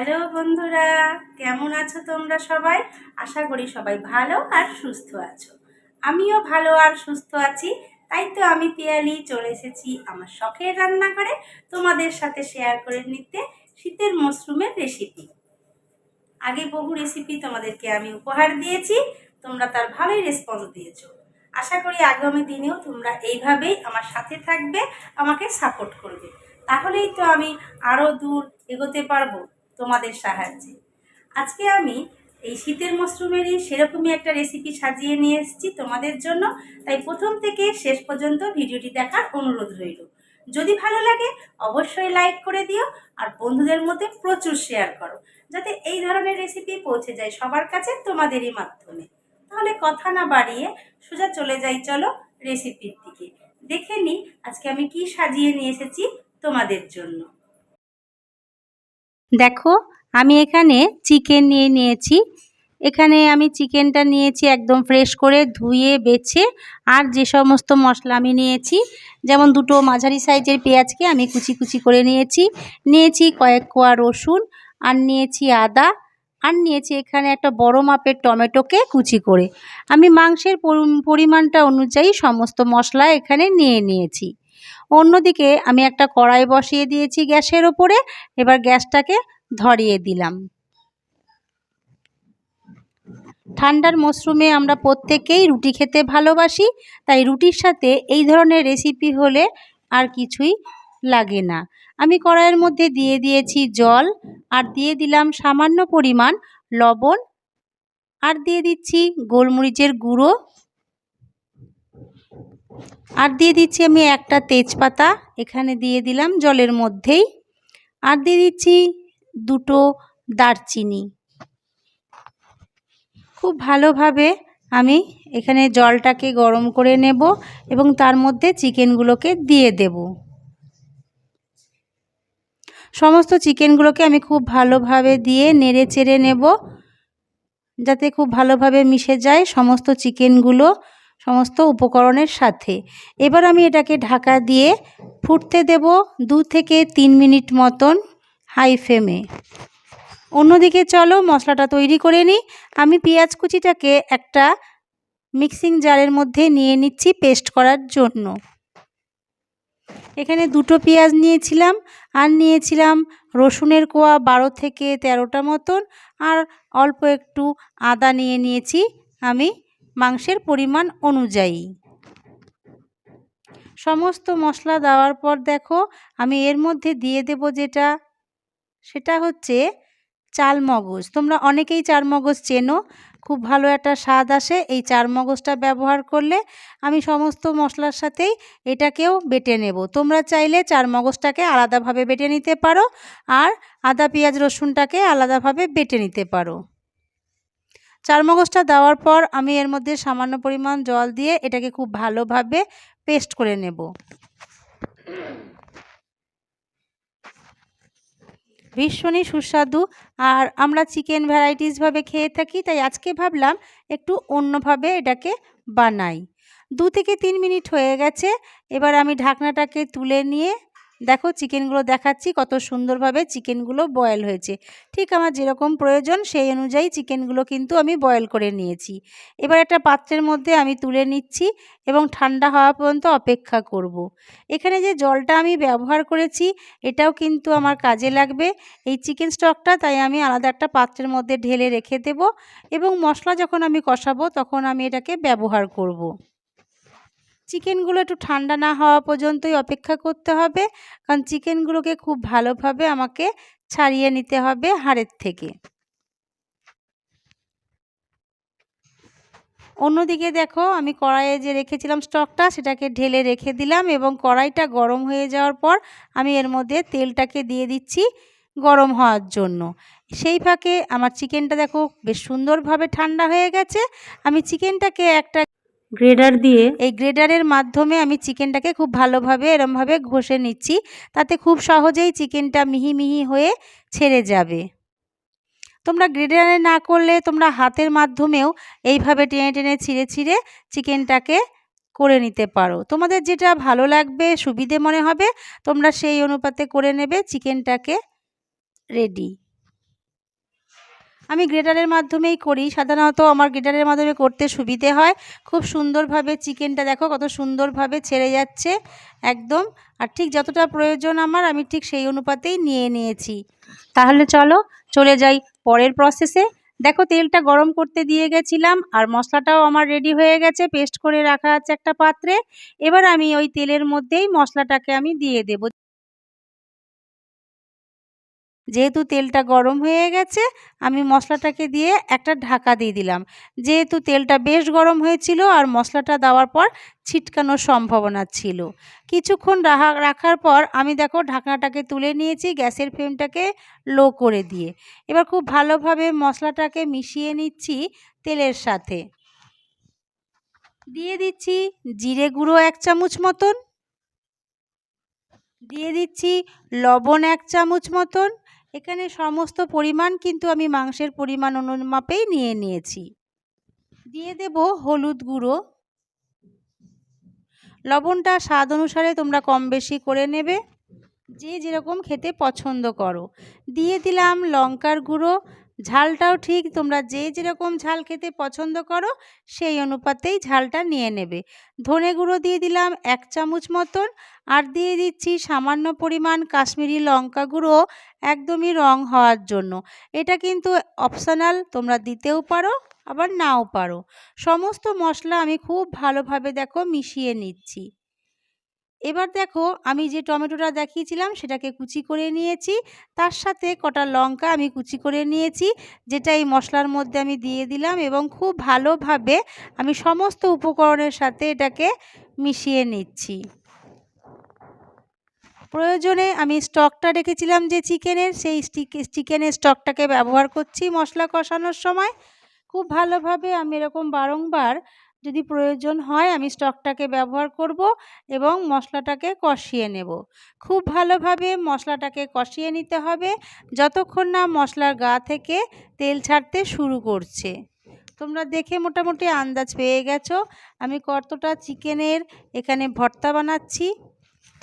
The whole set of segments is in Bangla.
হ্যালো বন্ধুরা, কেমন আছো তোমরা সবাই? আশা করি সবাই ভালো আর সুস্থ আছো। আমিও ভালো আর সুস্থ আছি, তাই তো আমি পিয়ালি চলে এসেছি আমার শখের রান্নাঘরে তোমাদের সাথে শেয়ার করে নিতে শীতের মশরুমের রেসিপি আগে বহু রেসিপি তোমাদেরকে আমি উপহার দিয়েছি, তোমরা তার ভালোই রেসপন্স দিয়েছ। আশা করি আগামী দিনেও তোমরা এইভাবেই আমার সাথে থাকবে, আমাকে সাপোর্ট করবে। তাহলেই তো আমি আরও দূর এগোতে পারব। তোমাদের সাহায্যে। আজকে আমি এই শীতের মশরুমেরই সেরকমই একটা রেসিপি সাজিয়ে নিয়ে এসেছি তোমাদের জন্য। তাই প্রথম থেকে শেষ পর্যন্ত ভিডিওটি দেখার অনুরোধ রইল। যদি ভালো লাগে, অবশ্যই লাইক করে দিও আর বন্ধুদের মধ্যে প্রচুর শেয়ার করো, যাতে এই ধরনের রেসিপি পৌঁছে যায় সবার কাছে তোমাদেরই মাধ্যমে। তাহলে কথা না বাড়িয়ে সোজা চলে যাই চলো রেসিপির দিকে। দেখে নিই আজকে আমি কি সাজিয়ে নিয়ে এসেছি তোমাদের জন্য। দেখো, আমি এখানে চিকেন নিয়ে নিয়েছি। এখানে আমি চিকেনটা নিয়েছি একদম ফ্রেশ করে ধুয়ে, বেছে, আর যে সমস্ত মশলা আমি নিয়েছি, যেমন দুটো মাঝারি সাইজের পেঁয়াজকে আমি কুচি কুচি করে নিয়েছি। নিয়েছি কয়েক কোয়া রসুন, আর নিয়েছি আদা, আর নিয়েছি এখানে একটা বড় মাপের টমেটোকে কুচি করে। আমি মাংসের পরিমাণটা অনুযায়ী সমস্ত মশলা এখানে নিয়ে নিয়েছি। অন্যদিকে আমি একটা কড়াই বসিয়ে দিয়েছি গ্যাসের ওপরে, এবার গ্যাসটাকে ধরিয়ে দিলাম। ঠান্ডার মশরুমে আমরা প্রত্যেকেই রুটি খেতে ভালোবাসি, তাই রুটির সাথে এই ধরনের রেসিপি হলে আর কিছুই লাগে না। আমি কড়াইয়ের মধ্যে দিয়ে দিয়েছি জল, আর দিয়ে দিলাম সামান্য পরিমাণ লবণ, আর দিয়ে দিচ্ছি গোলমরিচের গুঁড়ো আর দিয়ে দিচ্ছি আমি একটা তেজপাতা, এখানে দিয়ে দিলাম জলের মধ্যেই। আর দিয়ে দিচ্ছি দুটো দারচিনি। খুব ভালোভাবে আমি এখানে জলটাকে গরম করে নেব এবং তার মধ্যে চিকেনগুলোকে দিয়ে দেব। সমস্ত চিকেনগুলোকে আমি খুব ভালোভাবে দিয়ে নেড়ে চেড়ে নেব, যাতে খুব ভালোভাবে মিশে যায় সমস্ত চিকেনগুলো। সমস্ত উপকরণের সাথে। এবার আমি এটাকে ঢাকা দিয়ে ফুটতে দেব দু থেকে তিন মিনিট মতন হাই ফ্লেমে। অন্যদিকে চলো মশলাটা তৈরি করে নিই আমি পেঁয়াজ কুচিটাকে একটা মিক্সিং জারের মধ্যে নিয়ে নিচ্ছি পেস্ট করার জন্য। এখানে দুটো পেঁয়াজ নিয়েছিলাম আর নিয়েছিলাম রসুনের কোয়া বারো থেকে তেরোটা মতন আর অল্প একটু আদা নিয়ে নিয়েছি আমি মাংসের পরিমাণ অনুযায়ী। সমস্ত মশলা দেওয়ার পর দেখো, আমি এর মধ্যে দিয়ে দেব যেটা, সেটা হচ্ছে চাল মগজ তোমরা অনেকেই চার মগজ চেনো, খুব ভালো একটা স্বাদ আসে। এই চার মগজটা ব্যবহার করলে আমি সমস্ত মশলার সাথেই এটাকেও বেটে নেব। তোমরা চাইলে চার মগজটাকে আলাদাভাবে বেটে নিতে পারো, আর আদা, পেঁয়াজ, রসুনটাকে আলাদাভাবে বেটে নিতে পারো। চারমগজটা দেওয়ার পর আমি এর মধ্যে সামান্য পরিমাণ জল দিয়ে এটাকে খুব ভালোভাবে পেস্ট করে নেব। ভীষণই সুস্বাদু আর আমরা চিকেন ভ্যারাইটিসভাবে খেয়ে থাকি, তাই আজকে ভাবলাম একটু অন্যভাবে এটাকে বানাই। দু থেকে তিন মিনিট হয়ে গেছে, এবার আমি ঢাকনাটাকে তুলে নিয়ে দেখো চিকেনগুলো দেখাচ্ছি, কত সুন্দরভাবে চিকেনগুলো বয়েল হয়েছে ঠিক আমার যেরকম প্রয়োজন সেই অনুযায়ী চিকেনগুলো কিন্তু আমি বয়েল করে নিয়েছি এবার একটা পাত্রের মধ্যে আমি তুলে নিচ্ছি এবং ঠান্ডা হওয়া পর্যন্ত অপেক্ষা করব। এখানে যে জলটা আমি ব্যবহার করেছি, এটাও কিন্তু আমার কাজে লাগবে এই চিকেন স্টকটা তাই আমি আলাদা একটা পাত্রের মধ্যে ঢেলে রেখে দেব এবং মশলা যখন আমি কষাবো তখন আমি এটাকে ব্যবহার করব। চিকেনগুলো একটু ঠান্ডা না হওয়া পর্যন্তই অপেক্ষা করতে হবে। কারণ চিকেনগুলোকে খুব ভালোভাবে আমাকে ছাড়িয়ে নিতে হবে হাড়ের থেকে। অন্যদিকে দেখো, আমি কড়াইয়ে যে রেখেছিলাম স্টকটা, সেটাকে ঢেলে রেখে দিলাম এবং কড়াইটা গরম হয়ে যাওয়ার পর আমি এর মধ্যে তেলটাকে দিয়ে দিচ্ছি গরম হওয়ার জন্য। সেই ফাঁকে আমার চিকেনটা দেখো বেশ সুন্দরভাবে ঠান্ডা হয়ে গেছে। আমি চিকেনটাকে একটা গ্রেডার দিয়ে এই গ্রেডারের মাধ্যমে আমি চিকেনটাকে খুব ভালোভাবে, এরমভাবে ঘষে নিচ্ছি। তাতে খুব সহজেই চিকেনটা মিহি মিহি হয়ে ছেড়ে যাবে। তোমরা গ্রেডারে না করলে তোমরা হাতের মাধ্যমেও এইভাবে টেনে টেনে ছিঁড়ে ছিঁড়ে চিকেনটাকে করে নিতে পারো। তোমাদের যেটা ভালো লাগবে, সুবিধে মনে হবে, তোমরা সেই অনুপাতে করে নেবে, চিকেনটাকে রেডি। আমি গ্রেটারের মাধ্যমেই করি। সাধারণত আমার গ্রেটারের মাধ্যমে করতে সুবিধে হয়। খুব সুন্দরভাবে চিকেনটা দেখো কত সুন্দরভাবে ছেড়ে যাচ্ছে একদম। আর ঠিক যতটা প্রয়োজন আমার, আমি ঠিক সেই অনুপাতেই নিয়ে নিয়েছি। তাহলে চলো, চলে যাই পরের প্রসেসে দেখো তেলটা গরম করতে দিয়ে গেছিলাম আর মশলাটাও আমার রেডি হয়ে গেছে। পেস্ট করে রাখা আছে একটা পাত্রে। এবার আমি ওই তেলের মধ্যেই মশলাটাকে আমি দিয়ে দেব। যেহেতু তেলটা গরম হয়ে গেছে, আমি মশলাটাকে দিয়ে একটা ঢাকা দিয়ে দিলাম। যেহেতু তেলটা বেশ গরম হয়েছিল আর মশলাটা দেওয়ার পর ছিটকানোর সম্ভাবনা ছিল। কিছুক্ষণ রাখা রাখার পর আমি দেখো ঢাকনাটাকে তুলে নিয়েছি গ্যাসের ফ্লেমটাকে লো করে দিয়ে। এবার খুব ভালোভাবে মশলাটাকে মিশিয়ে নিচ্ছি তেলের সাথে। দিয়ে দিচ্ছি জিরে গুঁড়ো এক চামচ মতন। দিয়ে দিচ্ছি লবণ এক চামচ মতন। এখানে সমস্ত পরিমাণ কিন্তু আমি মাংসের পরিমাণ অনুমাপেই নিয়ে নিয়েছি। দিয়ে দেব হলুদ গুঁড়ো। লবণটা স্বাদ অনুসারে তোমরা কম বেশি করে নেবে। যে যেরকম খেতে পছন্দ করো। দিয়ে দিলাম লঙ্কার গুঁড়ো ঝালটাও ঠিক, তোমরা যে যেরকম ঝাল খেতে পছন্দ করো, সেই অনুপাতেই ঝালটা নিয়ে নেবে। ধনে গুঁড়ো দিয়ে দিলাম এক চামচ মতন, আর দিয়ে দিচ্ছি সামান্য পরিমাণ কাশ্মীরি লঙ্কা গুঁড়ো একদমই রং হওয়ার জন্য। এটা কিন্তু অপশনাল, তোমরা দিতেও পারো, আবার নাও পারো। সমস্ত মশলা আমি খুব ভালোভাবে দেখো মিশিয়ে নিচ্ছি। এবার দেখো আমি যে টমেটোটা দেখিয়েছিলাম সেটাকে কুচি করে নিয়েছি। তার সাথে কটা লঙ্কা আমি কুচি করে নিয়েছি, যেটা এই মশলার মধ্যে আমি দিয়ে দিলাম এবং খুব ভালোভাবে আমি সমস্ত উপকরণের সাথে এটাকে মিশিয়ে নিচ্ছি। প্রয়োজনে আমি স্টকটা রেখেছিলাম যে চিকেনের, সেই চিকেনের স্টকটাকে ব্যবহার করছি মশলা কষানোর সময়। খুব ভালোভাবে আমি এরকম বারংবার যদি প্রয়োজন হয় আমি স্টকটাকে ব্যবহার করব এবং মশলাটাকে কষিয়ে নেব। খুব ভালোভাবে মশলাটাকে কষিয়ে নিতে হবে। যতক্ষণ না মশলার গা থেকে তেল ছাড়তে শুরু করছে। তোমরা দেখে মোটামুটি আন্দাজ পেয়ে গেছো। আমি কতটা চিকেনের এখানে ভর্তা বানাচ্ছি।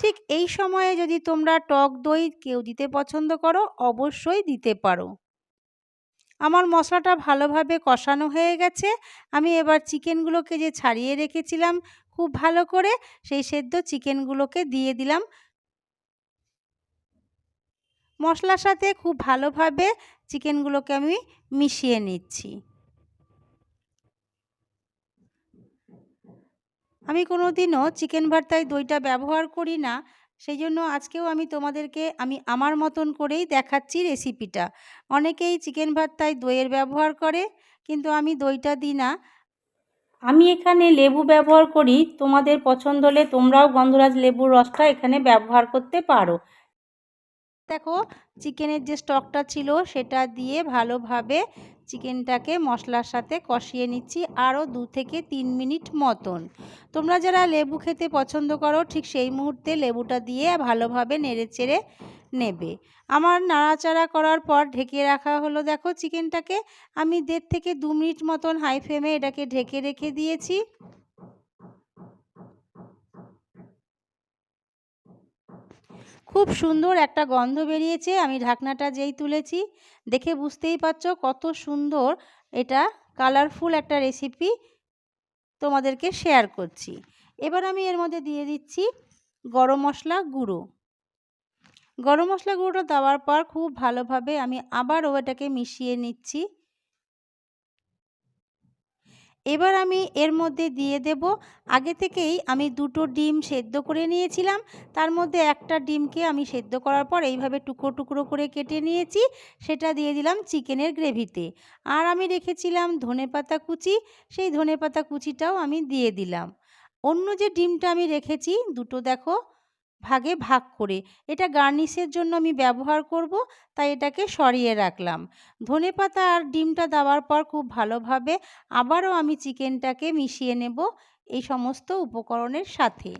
ঠিক এই সময়ে যদি তোমরা টক দই কেউ দিতে পছন্দ করো, অবশ্যই দিতে পারো। আমার মশলাটা ভালোভাবে কষানো হয়ে গেছে। আমি এবার চিকেনগুলোকে যে ছাড়িয়ে রেখেছিলাম খুব ভালো করে, সেই সেদ্ধ চিকেনগুলোকে দিয়ে দিলাম। মশলার সাথে খুব ভালোভাবে চিকেনগুলোকে আমি মিশিয়ে নিচ্ছি। আমি কোনো দিনও চিকেন ভর্তায় দইটা ব্যবহার করি না। সেই জন্য আজকেও আমি তোমাদেরকে, আমি আমার মতন করেই দেখাচ্ছি রেসিপিটা অনেকেই চিকেন ভর্তায় দইয়ের ব্যবহার করে, কিন্তু আমি দইটা দিই না। আমি এখানে লেবু ব্যবহার করি, তোমাদের পছন্দ হলে তোমরাও গন্ধরাজ লেবুর রসটা এখানে ব্যবহার করতে পারো। দেখো চিকেনের যে স্টকটা ছিল, সেটা দিয়ে ভালোভাবে চিকেনটাকে মশলার সাথে কষিয়ে নিচ্ছি আরও দু থেকে তিন মিনিট মতন। তোমরা যারা লেবু খেতে পছন্দ করো, ঠিক সেই মুহূর্তে লেবুটা দিয়ে ভালোভাবে নেড়ে চেড়ে নেবে। আমার নাড়াচাড়া করার পর ঢেকে রাখা হলো, দেখো চিকেনটাকে। আমি দেড় থেকে দু মিনিট মতন হাই ফ্লেমে এটাকে ঢেকে রেখে দিয়েছি। খুব সুন্দর একটা গন্ধ বেরিয়েছে, আমি ঢাকনাটা যেই তুলেছি, দেখে বুঝতেই পারছ কত সুন্দর এটা কালারফুল একটা রেসিপি তোমাদেরকে শেয়ার করছি। এবার আমি এর মধ্যে দিয়ে দিচ্ছি গরম মশলা গুঁড়ো। গরম মশলা গুঁড়োটা দেওয়ার পর খুব ভালোভাবে আমি আবারও এটাকে মিশিয়ে নিচ্ছি। এবার আমি এর মধ্যে দিয়ে দেব। আগে থেকেই আমি দুটো ডিম সেদ্ধ করে নিয়েছিলাম। তার মধ্যে একটা ডিমকে আমি সেদ্ধ করার পর এইভাবে টুকরো টুকরো করে কেটে নিয়েছি। সেটা দিয়ে দিলাম চিকেনের গ্রেভিতে। আর আমি রেখেছিলাম ধনে পাতা কুচি। সেই ধনে পাতা কুচিটাও আমি দিয়ে দিলাম। অন্য যে ডিমটা আমি রেখেছি, দুটো দেখো। ভাগে ভাগ করে। এটা গার্নিশের জন্য আমি ব্যবহার করব, তাই এটাকে সরিয়ে রাখলাম। ধনে পাতা আর ডিমটা দেওয়ার পর খুব ভালোভাবে আবারও আমি চিকেনটাকে মিশিয়ে নেব এই সমস্ত উপকরণের সাথে।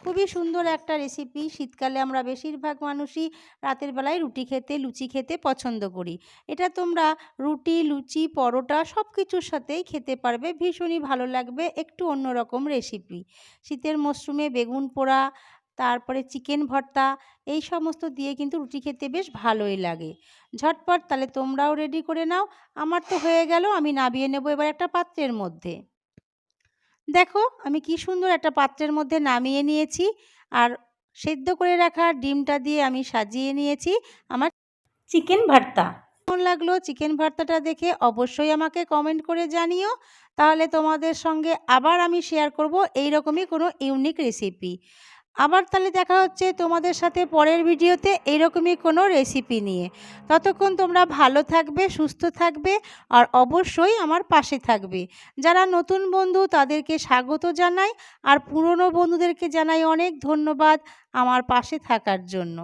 খুবই সুন্দর একটা রেসিপি। শীতকালে আমরা বেশিরভাগ মানুষই রাতের বেলায় রুটি খেতে, লুচি খেতে পছন্দ করি। এটা তোমরা রুটি, লুচি, পরোটা সব কিছুর সাথেই খেতে পারবে। ভীষণই ভালো লাগবে। একটু অন্যরকম রেসিপি। শীতের মরশুমে বেগুন পোড়া তারপরে চিকেন ভর্তা, এই সমস্ত দিয়ে কিন্তু রুটি খেতে বেশ ভালোই লাগে। ঝটপট তাহলে তোমরাও রেডি করে নাও। আমার তো হয়ে গেল, আমি নাবিয়ে নেব এবার একটা পাত্রের মধ্যে। দেখো, আমি কি সুন্দর একটা পাত্রের মধ্যে নামিয়ে নিয়েছি আর সেদ্ধ করে রাখা ডিমটা দিয়ে আমি সাজিয়ে নিয়েছি আমার চিকেন ভর্তা। কেমন লাগল চিকেন ভর্তাটা দেখে অবশ্যই আমাকে কমেন্ট করে জানিও। তাহলে তোমাদের সঙ্গে আবার আমি শেয়ার করব এই রকমই কোনো ইউনিক রেসিপি আবার তাহলে দেখা হচ্ছে তোমাদের সাথে পরের ভিডিওতে এইরকমই কোনো রেসিপি নিয়ে। ততক্ষণ তোমরা ভালো থাকবে, সুস্থ থাকবে আর অবশ্যই আমার পাশে থাকবে। যারা নতুন বন্ধু তাদেরকে স্বাগত জানাই আর পুরনো বন্ধুদেরকে জানাই অনেক ধন্যবাদ আমার পাশে থাকার জন্য।